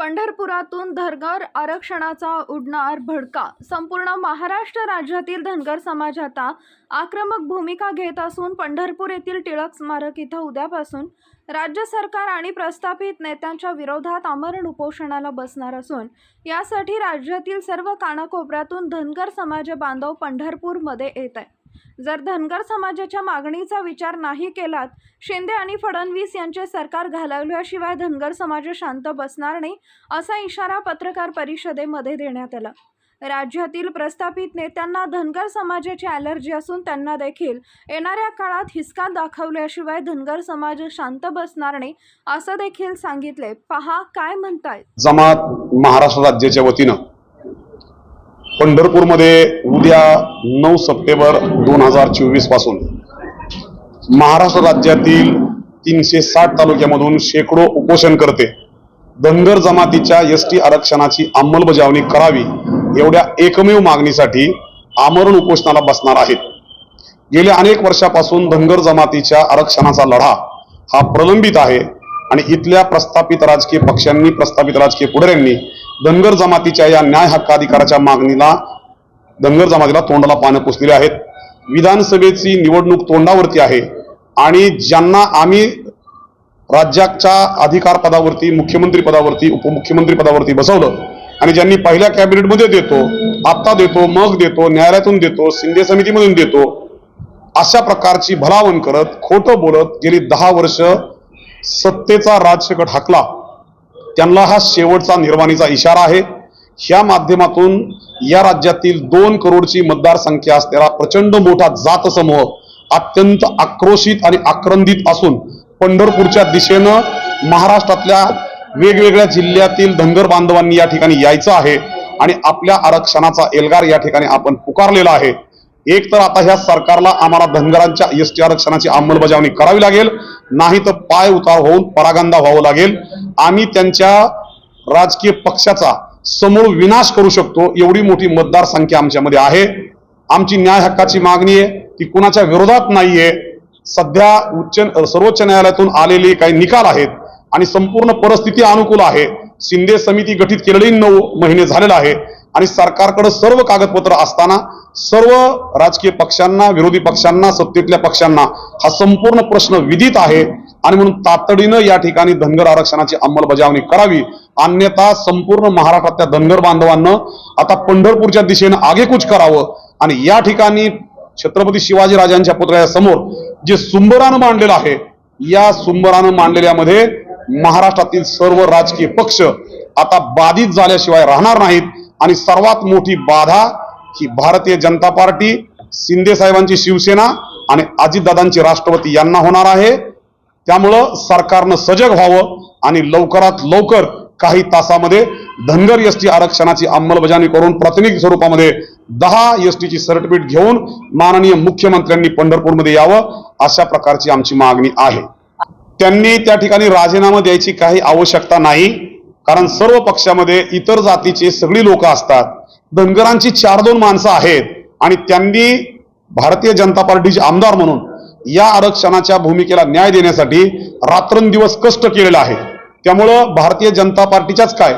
पंढरपुरातून धनगर आरक्षणाचा उडणार भडका. संपूर्ण महाराष्ट्र राज्यातील धनगर समाज आता आक्रमक भूमिका घेत असून पंढरपूर येथील टिळक स्मारक इथं उद्यापासून राज्य सरकार आणि प्रस्थापित नेत्यांच्या विरोधात आमरण उपोषणाला बसणार असून यासाठी राज्यातील सर्व कानाकोपऱ्यातून धनगर समाज बांधव पंढरपूरमध्ये येत आहे जर धनगर समाजाच्या मागणीचा विचार नाही केलात शिंदे आणि फडणवीस यांचे सरकार घालवल्याशिवाय धनगर समाज शांत बसणार नाही असा इशारा पत्रकार परिषदेमध्ये देण्यात आला. राज्यातील प्रस्थापित नेत्यांना धनगर समाजाची ॲलर्जी असून त्यांना देखील येणाऱ्या काळात हिसका दाखवल्याशिवाय धनगर समाज शांत बसणार नाही असं देखील सांगितले. पहा काय म्हणतायत? जमात महाराष्ट्र राज्याच्या वतीनं पंढरपूरमध्ये उद्या नऊ सप्टेंबर दोन हजार चोवीसपासून महाराष्ट्र राज्यातील तीनशे साठ तालुक्यामधून शेकडो उपोषण करते. धनगर जमातीच्या एस टी आरक्षणाची अंमलबजावणी करावी एवढ्या एकमेव मागणीसाठी आमरण उपोषणाला बसणार आहेत. गेल्या अनेक वर्षापासून धनगर जमातीच्या आरक्षणाचा लढा हा प्रलंबित आहे आणि इथल्या प्रस्थापित राजकीय पक्षांनी प्रस्थापित राजकीय पुढाऱ्यांनी धनगर जमातीच्या या न्याय हक्काधिकाराच्या मागणीला धनगर जमातीला तोंडाला पानं पुसलेली आहेत. विधानसभेची निवडणूक तोंडावरती आहे आणि ज्यांना आम्ही राज्याच्या अधिकार पदावरती मुख्यमंत्री पदावरती उपमुख्यमंत्री पदावरती बसवलं आणि ज्यांनी पहिल्या कॅबिनेटमध्ये देतो आत्ता देतो मग देतो न्यायालयातून देतो शिंदे समितीमधून देतो अशा प्रकारची भलावण करत खोटं बोलत गेली दहा वर्ष सत्तेचा राजशेकट हाकला. त्यांना हा शेवटचा निर्वाणीचा इशारा आहे. ह्या माध्यमातून या राज्यातील दोन करोडची मतदारसंख्या असलेला प्रचंड मोठा जात समूह अत्यंत आक्रोशित आणि आक्रंदित असून पंढरपूरच्या दिशेनं महाराष्ट्रातल्या वेगवेगळ्या जिल्ह्यातील धनगर बांधवांनी या ठिकाणी यायचं आहे आणि आपल्या आरक्षणाचा एल्गार या ठिकाणी आपण पुकारलेला आहे. एक तर आता ह्या सरकारला आम्हाला धनगरांच्या एस टी आरक्षणाची अंमलबजावणी करावी लागेल. नाही तर पाय उतार होऊन परागंदा व्हावं लागेल. आम्ही त्यांच्या राजकीय पक्षाचा समूळ विनाश करू शकतो एवढी मोठी मतदारसंख्या आमच्यामध्ये आहे. आमची न्याय हक्काची मागणी आहे ती कुणाच्या विरोधात नाहीये. सध्या उच्च सर्वोच्च न्यायालयातून आलेले काही निकाल आहेत आणि संपूर्ण परिस्थिती अनुकूल आहे. शिंदे समिती गठीत केलेली नऊ महिने झालेला आहे आणि सरकारकडे सर्व कागदपत्र असताना सर्व राजकीय पक्षांना विरोधी पक्षांना सत्तेतल्या पक्षांना हा संपूर्ण प्रश्न विदित आहे. आणि म्हणून तातडीनं या ठिकाणी धनगर आरक्षणाची अंमलबजावणी करावी. अन्यथा संपूर्ण महाराष्ट्रातल्या धनगर बांधवांना आता पंढरपूरच्या दिशेनं आगेकूच करावं. आणि या ठिकाणी छत्रपती शिवाजी राजांच्या पुतळ्यासमोर जे सुंबरानं मांडलेलं आहे या सुंबरानं मांडलेल्यामध्ये महाराष्ट्रातील सर्व राजकीय पक्ष आता बाधित झाल्याशिवाय राहणार नाहीत. आणि सर्वात मोठी बाधा की भारतीय जनता पार्टी शिंदे साहेबांची शिवसेना आणि अजितदादांची राष्ट्रपती यांना होणार आहे. त्यामुळं सरकारनं सजग व्हावं आणि लवकरात लवकर काही तासामध्ये धनगर एस टी आरक्षणाची अंमलबजावणी करून प्राथमिक स्वरूपामध्ये दहा एस टीची सर्टिफिकेट घेऊन माननीय मुख्यमंत्र्यांनी पंढरपूरमध्ये यावं अशा प्रकारची आमची मागणी आहे. त्यांनी त्या ठिकाणी राजीनामा द्यायची काही आवश्यकता नाही कारण सर्व पक्षामध्ये इतर जातीचे सगळी लोक असतात. धनगरांची चार दोन माणसं आहेत आणि त्यांनी भारतीय जनता पार्टीचे आमदार म्हणून या आरक्षणाच्या भूमिकेला न्याय देण्यासाठी रात्रंदिवस कष्ट केलेलं आहे. त्यामुळं भारतीय जनता पार्टीच्याच काय?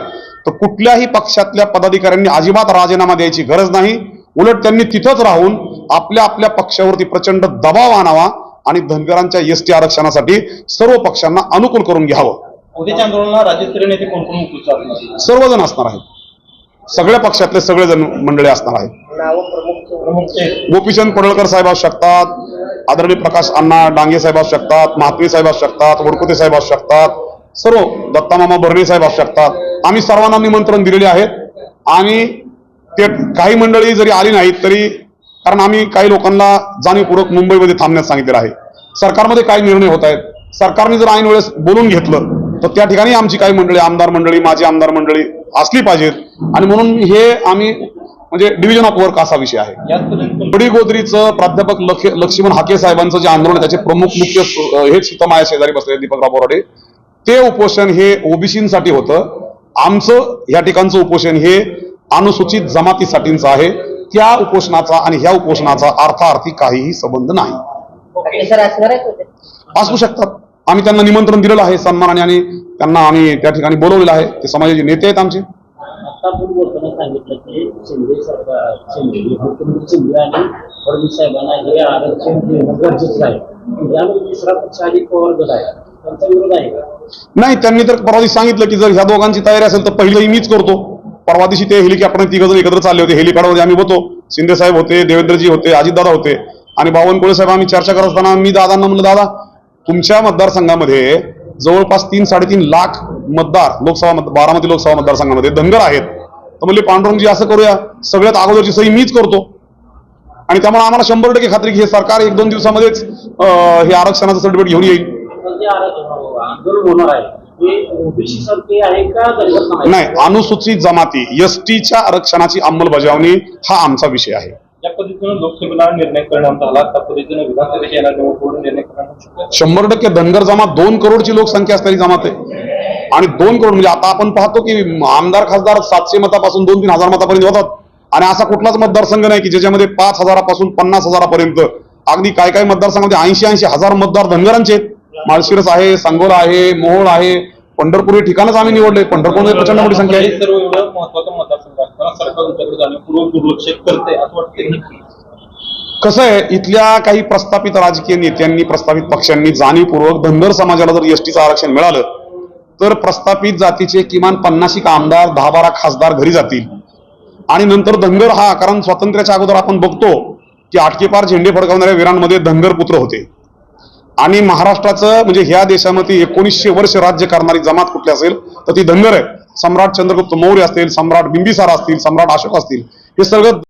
तर कुठल्याही पक्षातल्या पदाधिकाऱ्यांनी अजिबात राजीनामा द्यायची गरज नाही. उलट त्यांनी तिथंच राहून आपल्या आपल्या पक्षावरती प्रचंड दबाव आणावा आणि धनगरांच्या एस टी आरक्षणासाठी सर्व पक्षांना अनुकूल करून घ्यावं. उद्याच्या आंदोलनाला राज्यस्तरीय नेते कोण कोण सर्वजण असणार आहेत. सगळ्या पक्षातले सगळेजण मंडळी असणार आहेत. गोपीचंद पडळकर साहेब असू शकतात आदरणीय प्रकाश अण्णा डांगे साहेब असू शकतात महात्मे साहेब असू शकतात वडकुते साहेब असू शकतात सर्व दत्तामामा भरणे साहेब असू शकतात. आम्ही सर्वांना निमंत्रण दिलेले आहेत. आणि ते काही मंडळी जरी आली नाहीत तरी कारण आम्ही काही लोकांना जाणीवपूर्वक मुंबईमध्ये थांबण्यास सांगितलेलं आहे. सरकारमध्ये काय निर्णय होत आहेत. सरकारने जर ऐन वेळेस बोलून घेतलं तर त्या ठिकाणी आमची काही मंडळी आमदार मंडळी माजी आमदार मंडळी असली पाहिजेत आणि म्हणून हे आम्ही म्हणजे डिव्हिजन ऑफ वर्क असा विषय आहे. याचपर्यंत बडी गोदरीचं प्राध्यापक लक्ष- लक्ष्मण हाके साहेबांचं जे आंदोलन आहे त्याचे प्रमुख मुख्य हेच माझ्या शेजारी बसले दीपकराव बोराडे. ते उपोषण हे ओबीसीसाठी होतं. आमचं या ठिकाणचं उपोषण हे अनुसूचित जमातीसाठीचं आहे. त्या उपोषणाचा आणि ह्या उपोषणाचा अर्थार्थी काहीही संबंध नाही? असू शकतात. आम्ही त्यांना निमंत्रण दिलेलं आहे सन्मानाने आणि त्यांना आम्ही त्या ठिकाणी बोलवलेलं आहे. ते समाजाचे नेते आहेत आमचे. आता आपण बोलताना सांगितलं की शिंदे सरकार शिंदे मुख्यमंत्री शिंदे आणि फडणवीस साहेबांना हे आरक्षण देणं गरजेचं आहे. यामध्ये तिसरा पक्ष अजित पवार गट आहे. त्यांचा विरोध आहे का? नाही त्यांनी तर परवा दिवशी सांगितलं की जर ह्या दोघांची तयारी असेल तर पहिलंही मीच करतो. परवा दिवशी ते हेलिकॉप्टर तिघ जण एकत्र चालले होते. हेलिपॅडमध्ये आम्ही होतो. शिंदे साहेब होते देवेंद्रजी होते अजितदादा होते आणि बावनकुळे साहेब आम्ही चर्चा करत असताना मी दादांना म्हणलं दादा तुमच्या मतदारसंघामध्ये जवळपास तीन साडेतीन लाख मतदार लोकसभा मत बारामती लोकसभा मतदारसंघामध्ये धनगर आहेत. तर म्हणले पांडुरंगजी असं करूया. सगळ्यात अगोदरची सही मीच करतो. आणि त्यामुळे आम्हाला शंभर टक्के खात्री की हे सरकार एक दोन दिवसामध्येच हे आरक्षणाचं सर्टिफिकेट घेऊन येईल. नाही अनुसूचित जमाती एस टीच्या आरक्षणाची अंमलबजावणी हा आमचा विषय आहे. ज्या पद्धतीनं लोकसभेला निर्णय करण्यात आला त्या पद्धतीनं विधानसभेच्या येणार निवडणूक निर्णय करण्यात शंभर टक्के धनगर जमात दोन करोडची लोकसंख्या असलेली जमात आहे. आणि दोन करोड म्हणजे आता आपण पाहतो की आमदार खासदार सातशे मतापासून दोन तीन हजार मतापर्यंत होतात. आणि असा कुठलाच मतदारसंघ नाही की ज्याच्यामध्ये पाच हजारापासून पन्नास हजारापर्यंत. अगदी काय काय मतदारसंघामध्ये ऐंशी ऐंशी हजार मतदार धनगरांचे आहेत. माळशिरस आहे सांगोला आहे मोहोळ आहे पंढरपूर हे ठिकाणच आम्ही निवडले. पंढरपूरमध्ये प्रचंड मोठी संख्या आहे. असताना सरकार तुमच्याकडे जाणीवपूर्वक दुर्लक्ष करते असं कसं आहे इथल्या काही प्रस्थापित राजकीय नेत्यांनी प्रस्थापित पक्षांनी जाणीवपूर्वक धनगर समाजाला जर एसटीचं आरक्षण मिळालं तर प्रस्थापित जातीचे किमान पन्नाशिक आमदार दहा बारा खासदार घरी जातील. आणि नंतर धनगर हा कारण स्वातंत्र्याच्या अगोदर आपण बघतो की आटकेपार झेंडे फडकावणाऱ्या वीरांमध्ये धनगर पुत्र होते. आणि महाराष्ट्राचं म्हणजे ह्या देशामध्ये एकोणीसशे वर्ष राज्य करणारी जमात कुठली असेल तर ती धनगर आहे. सम्राट चंद्रगुप्त मौर्य असतील सम्राट बिंबिसार असतील सम्राट अशोक असतील हे सगळं